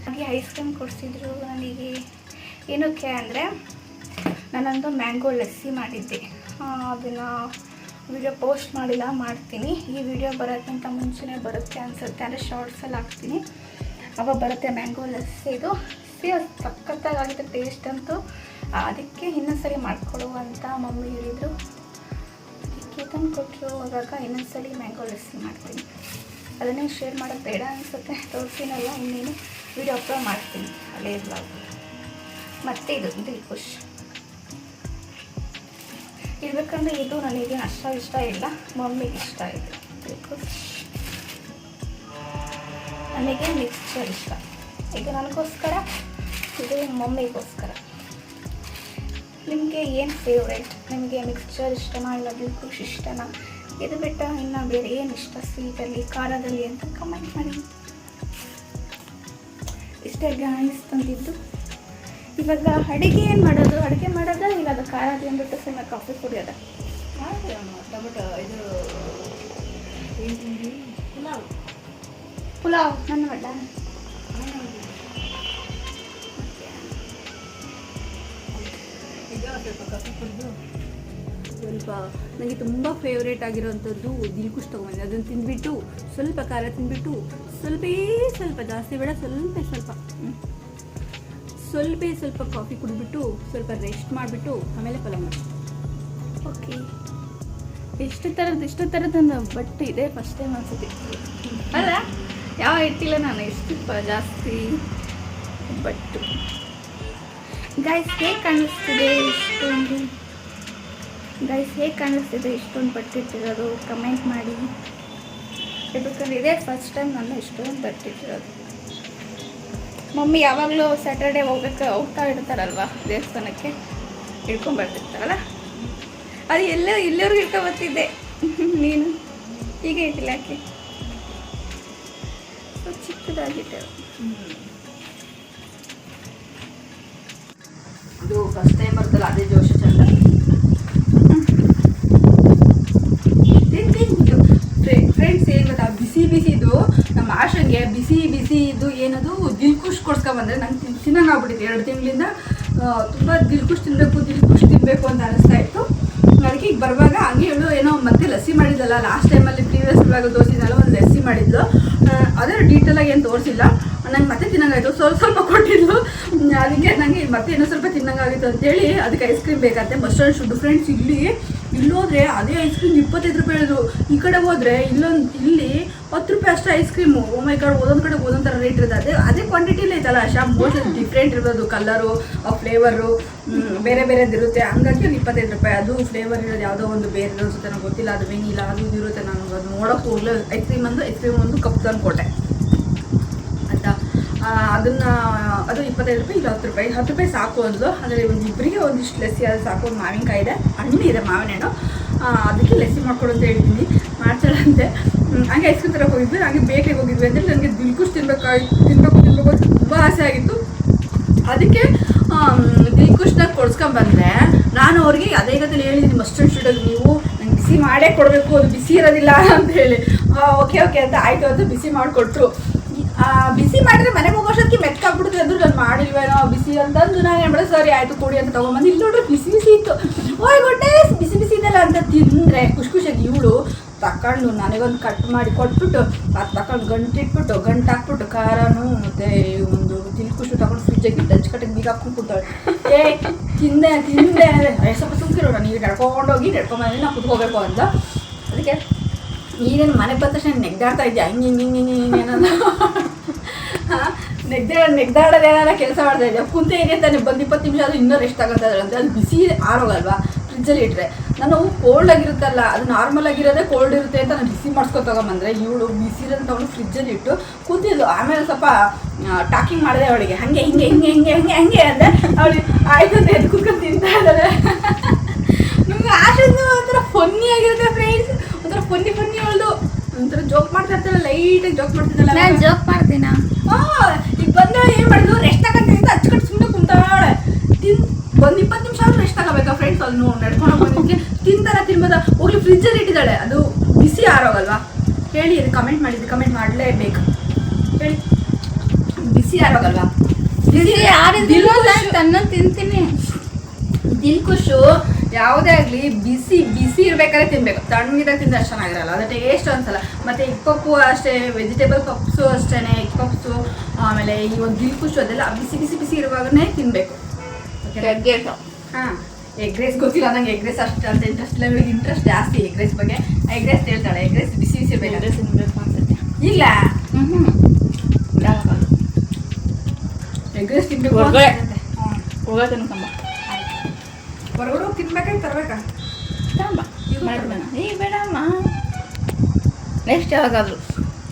ನನಗೆ ಐಸ್ ಕ್ರೀಮ್ ಕೊಡಿಸಿದ್ರು ನನಗೆ. ಏನಕ್ಕೆ ಅಂದರೆ, ನಾನೊಂದು ಮ್ಯಾಂಗೋ ಲಸ್ಸಿ ಮಾಡಿದ್ದೆ. ಅದನ್ನು ವಿಡಿಯೋ ಪೋಸ್ಟ್ ಮಾಡಿಲ್ಲ, ಮಾಡ್ತೀನಿ. ಈ ವಿಡಿಯೋ ಬರೋಕ್ಕಿಂತ ಮುಂಚೆನೇ ಬರುತ್ತೆ ಅನಿಸುತ್ತೆ. ಅಂದರೆ ಶಾರ್ಟ್ಸಲ್ಲಿ ಹಾಕ್ತೀನಿ. ಅವಾಗ ಬರುತ್ತೆ ಮ್ಯಾಂಗೋ ಲಸ್ಸಿದು ಸಿ ಸಖತ್ತಾಗಿತ್ತು ಟೇಸ್ಟ್ ಅಂತೂ. ಅದಕ್ಕೆ ಇನ್ನೊಂದು ಸರಿ ಮಾಡಿಕೊಡು ಅಂತ ಮಮ್ಮಿ ಹೇಳಿದರು. ಅದಕ್ಕೆ ತಂದು ಕೊಟ್ಟರು ಆವಾಗ ಇನ್ನೊಂದ್ಸಲಿ ಮ್ಯಾಂಗೋ ಲಸ್ಸಿ ಮಾಡ್ತೀನಿ. ಅದನ್ನೇ ಶೇರ್ ಮಾಡೋದು ಬೇಡ ಅನಿಸುತ್ತೆ. ತೋರಿಸಿನಲ್ಲ, ಇನ್ನೇನು ವಿಡಿಯೋ ಅಪ್ಲೋಡ್ ಮಾಡ್ತೀನಿ. ಹಳೇ ಬ್ಲಾಗ್ ಮತ್ತೆ ಇದು ದಿಲ್ ಖುಷ್ ಇರ್ಬೇಕಂದ್ರೆ ಇದು ನನಗೆ ಅಷ್ಟ ಇಷ್ಟ ಇಲ್ಲ ಮಮ್ಮಿಗೆ ಇಷ್ಟ ಇದು. ನನಗೆ ಮಿಕ್ಸ್ಚರ್ ಇಷ್ಟ. ಇದು ನನಗೋಸ್ಕರ, ಇದು ಮಮ್ಮಿಗೋಸ್ಕರ. ನಿಮಗೆ ಏನು ಫೇವ್ರೇಟ್ ನಿಮಗೆ ಮಿಕ್ಸ್ಚರ್ ಇಷ್ಟನಾ ಇಲ್ಲ ದಿಲ್ ಇಷ್ಟನ? ಇದು ಬಿಟ್ಟ ಇನ್ನು ಬೇರೆ ಏನು ಇಷ್ಟ ಸ್ವೀಟಲ್ಲಿ ಖಾರದಲ್ಲಿ ಅಂತ ಕಮೆಂಟ್ ಮಾಡಿ. ಇಷ್ಟೇ ಗಾಯಿಸ್ ತಂದಿದ್ದು. ಇವಾಗ ಅಡುಗೆ ಏನು ಮಾಡೋದು? ಅಡುಗೆ ಮಾಡೋದಾ? ಇಲ್ಲ ಅದು ಖಾರ ತಿಂದ್ಬಿಟ್ಟು ಸುಮ್ಮನೆ ಕಾಫಿ ಕುಡಿಯೋದ ಇದು? ಪುಲಾವ್. ಪುಲಾವ್ ನನ್ನ ಮಡ್ಡ ಸ್ವಲ್ಪ ನನಗೆ ತುಂಬ ಫೇವ್ರೇಟ್ ಆಗಿರೋವಂಥದ್ದು ದಿಲ್ಕುಶ್ ತೊಗೊಂಡೆ ಅದನ್ನು ತಿಂದುಬಿಟ್ಟು ಸ್ವಲ್ಪ ಖಾರ ತಿಂದುಬಿಟ್ಟು ಸ್ವಲ್ಪೇ ಸ್ವಲ್ಪ ಜಾಸ್ತಿ ಬೇಡ, ಸ್ವಲ್ಪ ಸ್ವಲ್ಪ. ಸ್ವಲ್ಪ ಸ್ವಲ್ಪ ಕಾಫಿ ಕುಡಿದ್ಬಿಟ್ಟು ಸ್ವಲ್ಪ ರೆಸ್ಟ್ ಮಾಡಿಬಿಟ್ಟು ಆಮೇಲೆ ಪಲಾವ್ ಮಾಡಿ ಓಕೆ ಎಷ್ಟು ಥರದ್ದು ಎಷ್ಟು ಥರದ ಬಟ್ಟೆ ಇದೆ ಫಸ್ಟ್ ಟೈಮ್ ಅನ್ಸುತ್ತೆ. ಅಲ್ಲ, ಯಾವ ಇಟ್ಟಿಲ್ಲ ನಾನು, ಎಷ್ಟು ಜಾಸ್ತಿ ಬಟ್ಟು. ಗೈಸ್ ಹೇಗೆ ಕಾಣಿಸ್ತಿದೆ ಇಷ್ಟೊಂದು. ಗೈಸ್ ಹೇಗೆ ಕಾಣಿಸ್ತಿದೆ ಇಷ್ಟೊಂದು ಬಟ್ಟಿಟ್ಟಿರೋದು ಕಮೆಂಟ್ ಮಾಡಿ. ಯಾಕಂದ್ರೆ ಇದೇ ಫಸ್ಟ್ ಟೈಮ್ ನಾನು ಇಷ್ಟೊಂದು ಬಟ್ಟಿಟ್ಟಿರೋದು ಮಮ್ಮಿ ಯಾವಾಗಲೂ ಸ್ಯಾಟರ್ಡೆ ಹೋಗ್ಬೇಕು ಹೋಗ್ತಾ ಇರ್ತಾರಲ್ವಾ ದೇವಸ್ಥಾನಕ್ಕೆ? ಇಟ್ಕೊಂಡ್ಬರ್ತಿರ್ತಾರಲ್ಲ ಅದು ಎಲ್ಲೋ ಇಲ್ಲಿವರೆಗೂ ಇಟ್ಕೊಬತ್ತಿದ್ದೆ ನೀನು? ಹೀಗೆ ಇಟ್ಟಿಲ್ಲ ಯಾಕೆ? ಚಿಕ್ಕದಾಗಿಟ್ಟೆ ಇದು ಫಸ್ಟ್ ಟೈಮ್ ಬರ್ತಲ್ಲ, ಅದೇ ಜೋಶ ಚಂದ. ಫ್ರೆಂಡ್ಸ್ ಏನು ಗೊತ್ತಾ, ಬಿಸಿ ಬಿಸಿದು ನಮ್ಮ ಆಶಂಗೆ ಬಿಸಿ ಬಿಸಿ ಇದು ಏನದು, ದಿಲ್ಕುಶ್ ಕೊಡ್ಸ್ಕೊಂಬಂದ್ರೆ ನಂಗೆ ತಿನ್, ತಿನ್ನಂಗೆ ಆಗ್ಬಿಟ್ಟಿದೆ ಎರಡು ತಿಂಗಳಿಂದ ತುಂಬ ದಿಲ್ಕುಶ್ ತಿನ್ನಬೇಕು ದಿಲ್ಕುಶ್ ತಿನ್ನಬೇಕು ಅಂತ ಅನಿಸ್ತಾ ಇತ್ತು. ಅದಕ್ಕೆ ಈಗ ಬರುವಾಗ ಹಂಗೆ ಹೇಳು, ಏನೋ ಮತ್ತೆ ಲಸ್ಸಿ ಮಾಡಿದ್ದಲ್ಲ ಲಾಸ್ಟ್ ಟೈಮಲ್ಲಿ ಪ್ರೀವಿಯಸ್ ಇವಾಗ ತೋರಿಸಿದ್ನಲ್ಲ ಒಂದು ಲಸ್ಸಿ ಮಾಡಿದ್ಲು. ಅದರ ಡೀಟೇಲಾಗಿ ಏನು ತೋರಿಸಿಲ್ಲ. ನಂಗೆ ಮತ್ತೆ ತಿನ್ನಂಗಾಯ್ತು. ಸ್ವಲ್ಪ ಸ್ವಲ್ಪ ಕೊಟ್ಟಿದ್ಲು. ಅದಕ್ಕೆ ನನಗೆ ಮತ್ತೆ ಇನ್ನೊಂದು ಸ್ವಲ್ಪ ತಿನ್ನಂಗಾಗಿತ್ತು ಅಂತೇಳಿ ಅದಕ್ಕೆ ಐಸ್ ಕ್ರೀಮ್ ಬೇಕಂತೆ ಸ್ಟ್ಯಾಂಡ್ ಶುಡ್ ಫ್ರೆಂಡ್ಸ್ ಇಲ್ಲಿ. ಇಲ್ಲೋದ್ರೆ ಅದೇ ಐಸ್ ಕ್ರೀಮ್ ಇಪ್ಪತ್ತೈದು ರೂಪಾಯಿ ಹೇಳಿದ್ರು. ಈ ಕಡೆ ಹೋದ್ರೆ ಇಲ್ಲೊಂದು ಇಲ್ಲಿ ಹತ್ತು ರೂಪಾಯಿ ಅಷ್ಟೇ ಐಸ್ ಕ್ರೀಮು ಓ ಮೈ ಕಡೆ ಒಂದೊಂದು ಕಡೆ ಒಂದೊಂದು ಥರ ರೇಟ್ ಇರುತ್ತೆ. ಅದೇ ಅದೇ ಕ್ವಾಂಟಿಟಿಲೇ ಐತಲ್ಲ ಶಾಪ್ ಮೋಸ್ಟ್ ಡಿಫ್ರೆಂಟ್ ಇರ್ಬೋದು. ಕಲರು ಫ್ಲೇವರು ಬೇರೆ ಬೇರೆದು ಇರುತ್ತೆ. ಹಂಗಾಗಿ ಒಂದು ಇಪ್ಪತ್ತೈದು ರೂಪಾಯಿ. ಅದು ಫ್ಲೇವರ್ ಇರೋದು ಯಾವುದೋ ಒಂದು ಬೇರೆ ಅನ್ಸುತ್ತೆ ನನಗೆ ಗೊತ್ತಿಲ್ಲ. ಅದು ವೆನಿಲ್ಲ ಅದು ಇರುತ್ತೆ ನನಗೆ ಅದು ನೋಡೋಕೆ ಹೋಗ್ಲೇ ಐಸ್ ಕ್ರೀಮ್ ಒಂದು ಐಸ್ ಕ್ರೀಮ್ ಒಂದು ಕಪ್ ತಂದು ಕೊಟ್ಟೆ ಆ, ಅದನ್ನ, ಅದು ಇಪ್ಪತ್ತೈದು ರೂಪಾಯಿ ಇಲ್ಲ ಹತ್ತು ರೂಪಾಯಿ. ಹತ್ತು ರೂಪಾಯಿ ಸಾಕು ಅಂದ್ಲು. ಅದರಲ್ಲಿ ಒಂದು ಇಬ್ಬರಿಗೆ ಒಂದಿಷ್ಟು ಲೆಸ್ಸಿ, ಅದು ಸಾಕು. ಒಂದು ಮಾವಿನಕಾಯಿ ಇದೆ. ಹಣ್ಣು ಇದೆ ಮಾವಿನ ಹಣ್ಣು ಅದಕ್ಕೆ ಲೆಸ್ಸಿ ಮಾಡ್ಕೊಡು ಅಂತ ಹೇಳ್ತೀನಿ ಮಾಡ್ತಾಳಂತೆ ಹಾಗೆ ಐಸ್ ಕ್ರೀಮ್ ತರಕ್ಕೆ ಹೋಗಿದ್ವಿ. ಹಂಗೆ ಬೇಕರಿಗೆ ಹೋಗಿದ್ವಿ. ಅಂದರೆ ನನಗೆ ದಿಲ್ಕುಶ್ ತಿನ್ಬೇಕಾಗಿ ತಿನ್ಬೇಕು ತಿನ್ಬೇಕು ತುಂಬ ಆಸೆ ಆಗಿತ್ತು. ಅದಕ್ಕೆ ದಿಲ್ಕುಶ್ನ ಕೊಡ್ಸ್ಕೊಂಬಂದೆ. ನಾನು ಅವ್ರಿಗೆ ಅದೇ ಗತಿಲಿ ಹೇಳಿದ್ದೀನಿ ಮಸ್ಟರ್ಡ್ ಶೂಡಲ್ಲಿ ನೀವು ನಂಗೆ ಬಿಸಿ ಮಾಡೇ ಕೊಡಬೇಕು. ಅದು ಬಿಸಿ ಇರೋದಿಲ್ಲ ಅಂತ ಹೇಳಿ. ಓಕೆ ಓಕೆ ಅಂತ ಆಯಿತು ಅಂತ ಬಿಸಿ ಮಾಡಿಕೊಟ್ರು. ಬಿಸಿ ಮಾಡಿದ್ರೆ ಮನೆಗೆ ಹೋಗೋಷ್ಟೊತ್ತಿಗೆ ಮೆತ್ಕಾಗ್ಬಿಡುತ್ತೆ ಅಂದ್ರೆ ನಾನು ಮಾಡಿಲ್ವೇನೋ ಬಿಸಿ ಅಂತಂದು ನಾನು ಏನು ಸರಿ ಆಯಿತು ಕೊಡಿ ಅಂತ ತೊಗೊಂಬಂದು. ಇಲ್ಲಿ ನೋಡ್ರಿ ಬಿಸಿ ಬಿಸಿ ಇತ್ತು. ಓಯ್ ಗೊಟ್ಟೆ ಬಿಸಿ ಬಿಸಿ ಇದೆಲ್ಲ ಅಂತ ತಿಂದರೆ ಖುಷಿ ಖುಷಿಯಾಗಿ ಇವಳು ತಕೊಂಡು ನನಗೊಂದು ಕಟ್ ಮಾಡಿ ಕೊಟ್ಬಿಟ್ಟು ಅದು ತಕೊಂಡು ಗಂಟು ಇಟ್ಬಿಟ್ಟು ಗಂಟು ಹಾಕ್ಬಿಟ್ಟು ಖಾರನೂ ಮತ್ತೆ ಒಂದು ತಿಲ್ಕುಶು ತಗೊಂಡು ಫ್ರಿಜ್ಜಾಗಿ ಕಟ್ಟಿಗೆ ಬೀಗ ಹಾಕೊಂಡು ಕೂತಾಳೆ ಏ ತಿಂದೆ ತಿಂದೆ. ಅಂದರೆ "ಏ, ಸ್ವಲ್ಪ ಸುಮ್ಕಿರು ನಾನು ಈಗ ನಡ್ಕೊಂಡೋಗಿ ನಾನು ನಾವು ಕುತ್ಕೋಬೇಕು ಅಂತ. ಅದಕ್ಕೆ ಈಗೇನು ಮನೆ ಬಂದ ತಕ್ಷಣ ನೆಗ್ದಾಡ್ತಾ ಇದ್ದೆ ಹಿಂಗೆ ಹಿಂಗೆ ಹಿಂಗೆ ಹಿಂಗೆ ಏನೋ ನೆಗ್ದೇ, ನೆಗ್ದಾಡೋದು ಏನಾರ ಕೆಲಸ ಮಾಡ್ತಾ ಇದ್ದೆ ಕುಂತೆ ಇದೆ ತಾನೆ ಬಂದು ಇಪ್ಪತ್ತು ನಿಮಿಷ ಅದು ಇನ್ನೂ ರೆಸ್ಟ್ ಆಗುತ್ತೆ ಅಂತ. ಅದು ಬಿಸಿ ಆರೋಗಲ್ವಾ ಫ್ರಿಜ್ಜಲ್ಲಿ ಇಟ್ಟರೆ ನಾನು ಕೋಲ್ಡ್ ಆಗಿರುತ್ತಲ್ಲ, ಅದು ನಾರ್ಮಲ್ ಆಗಿರೋದೇ ಕೋಲ್ಡ್ ಇರುತ್ತೆ ಅಂತ ನಾನು ಬಿಸಿ ಮಾಡಿಸ್ಕೊ ತಗೊಂಬಂದ್ರೆ ಇವಳು ಬಿಸಿ ಅವಳು ತಗೊಂಡು ಫ್ರಿಜ್ಜಲ್ಲಿ ಇಟ್ಟು ಕೂತಿದ್ಲು ಆಮೇಲೆ ಸ್ವಲ್ಪ ಟಾಕಿಂಗ್ ಮಾಡಿದೆ ಅವಳಿಗೆ. ಹಾಗೆ, ಹಿಂಗೆ ಹಿಂಗೆ ಹಿಂಗೆ ಹಿಂಗೆ, ಹಂಗೆ ಅಂದರೆ ಅವಳು ಆಯ್ತು ಅಂತ ಎದ್ದು ತಿಂತಾ ಇದ್ದಾರೆ ನಮ್ಗೆ ಆಶಂದು ಒಂಥರ ಫನ್ನಿ ಆಗಿರುತ್ತೆ ಫ್ರೆಂಡ್ಸ್ ಒಂಥರ ಫನ್ನಿ ಫನ್ನಿ ಅವಳು ಒಂಥರ ಜೋಕ್ ಮಾಡ್ತಾ ಇರ್ತಾಳೆ ಲೈಟಾಗಿ ಜೋಕ್ ಮಾಡ್ತಿದ್ದಲ್ಲ ನಾನು ಜೋಕ್ ಮಾಡ್ತೀನ? ಈಗ ಬಂದ ಏನು ಮಾಡಿದ್ಲು? ರೆಸ್ಟ್ ಅಂತ ಹಚ್ಕೊಂಡು ಸುಮ್ಮನೆ ಕುಂತಾಳೆ ತಿನ್ ಒಂದು ಇಪ್ಪತ್ತು ನಿಮಿಷ ಆದ್ರೂ ರೆಸ್ಟ್ ತಗೋಬೇಕಾ ಫ್ರೆಂಡ್ಸ್ ಅಲ್ಲಿ? ನೋಡಿ ನಡ್ಕೊಂಡು ಬಂದಿದ್ಕೆ. ತಿಂತಾರ ತಿನ್ಬೋದ? ಹೋಗ್ಲಿ ಫ್ರಿಜ್ಜಲ್ಲಿ ಇಟ್ಟಿದ್ದಾಳೆ. ಅದು ಬಿಸಿ ಆರೋಗಲ್ವಾ ಹೇಳಿ ಅದು ಕಮೆಂಟ್ ಮಾಡಿದ್ದು ಕಮೆಂಟ್ ಮಾಡಲೇಬೇಕು. ಹೇಳಿ. ಬಿಸಿ ಆರೋಗಲ್ವಾ ಬಿಸಿ ಯಾರಿದ್ದಿಲ್ಲ ತನ್ನ ತಿಂತೀನಿ. ದಿಲ್ಕುಶು ಯಾವುದೇ ಆಗಲಿ ಬಿಸಿ ಬಿಸಿ ಇರಬೇಕಾದ್ರೆ ತಿನ್ಬೇಕು. ತಣ್ಣಗಿದಾಗ ತಿಂದರೆ ಅಷ್ಟು ಚೆನ್ನಾಗಿರಲ್ಲ. ಅದು ಟೇಸ್ಟ್ ಅನ್ಸಲ್ಲ ಮತ್ತೆ ಎಗ್ ಪಪ್ಪು ಅಷ್ಟೇ ವೆಜಿಟೇಬಲ್ ಪಪ್ಸು ಅಷ್ಟೇ ಎಗ್ ಪಪ್ಸು ಆಮೇಲೆ ಈ ಒಂದು ದಿಲ್ಕುಶು ಅದೆಲ್ಲ ಬಿಸಿ ಬಿಸಿ ಬಿಸಿ ಇರುವಾಗನೇ ತಿನ್ನಬೇಕು ಹಾಂ. ಎಗ್ ರೈಸ್ ಗೊತ್ತಿಲ್ಲ ನಂಗೆ ಎಗ್ ರೈಸ್ ಅಷ್ಟು ಅಂತ ಇಂಟ್ರೆಸ್ಟ್ ಇಲ್ಲ. ಇವಾಗ ಇಂಟ್ರೆಸ್ಟ್ ಜಾಸ್ತಿ ಎಗ್ ರೈಸ್ ಬಗ್ಗೆ. ಎಗ್ ರೈಸ್ ಹೇಳ್ತಾಳೆ. ಎಗ್ ರೈಸ್ ಬಿಸಿ ಬಿಸಿ ಇರಬೇಕು ತಿನ್ಬೇಕು ಅನ್ಸುತ್ತೆ. ಇಲ್ಲ ಹ್ಞೂ ಎಗ್ ರೈಸ್ ತಿನ್ಬೇಕು ಹೋಗೋ. ತಿನ್ಕೊಂಬ. ಹೊರಗಡೆ ತಿನ್ಬೇಕಾಗಿ ತರಬೇಕಾ. ಮಾಡ್ಬೇಡ ಈಗ ಬೇಡಮ್ಮ. ನೆಕ್ಸ್ಟ್ ಯಾವಾಗಾದ್ರು.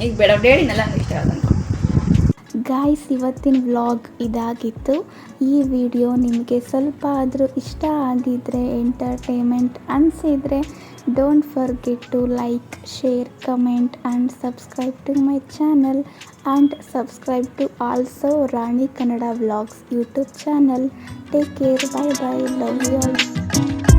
ಈಗ ಬೇಡ ಹೇಳಿನಲ್ಲ ನೆಕ್ಸ್ಟ್ ಯಾವಾಗ ಗಾಯ್ಸ್ ಇವತ್ತಿನ ವ್ಲಾಗ್ ಇದಾಗಿತ್ತು. ಈ ವಿಡಿಯೋ ನಿಮಗೆ ಸ್ವಲ್ಪ ಆದರೂ ಇಷ್ಟ ಆಗಿದ್ದರೆ ಎಂಟರ್ಟೈನ್ಮೆಂಟ್ ಅನಿಸಿದರೆ Don't forget to like, share, comment and subscribe to my channel and subscribe to also Rani Kannada Vlogs YouTube channel. Take care. Bye bye. Love you all.